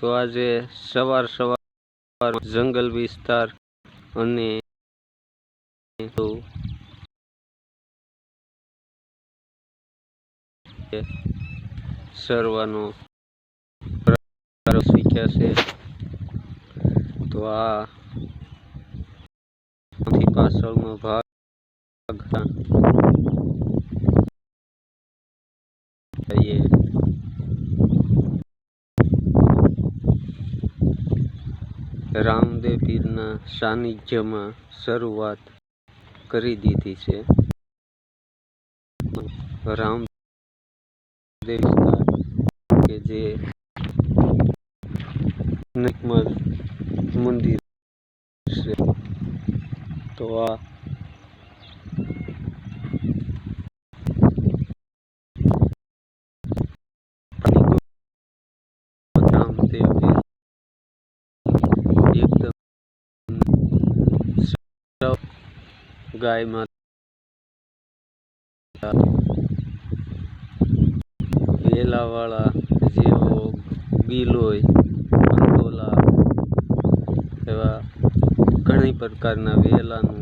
તો આજે સવાર સવાર જંગલ વિસ્તાર અને સરવાનો શીખ્યા છે. તો આ પાછળનો ભાગ જઈએ રામદેવ પીરના સાનિધ્યમાં શરૂઆત કરી દીધી છે. રામદેવ કે જે મંદિર છે. તો આ ગાય માતા વેલાવાળા જેવો ગીલોય અંગોલા એવા ઘણી પ્રકારના વેલાનું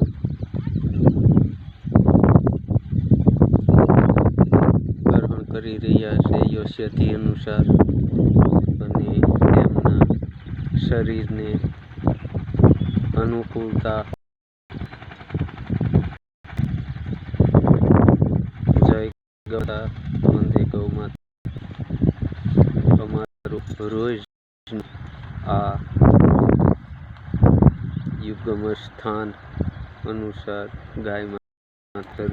ગ્રહણ કરી રહ્યા છે યોગ્યથી અનુસાર. અને તેમના શરીરને અનુકૂળતા ગૌતા વંદે ગૌ માતા રોજ આ યુગમ સ્થાન અનુસાર ગાય માતા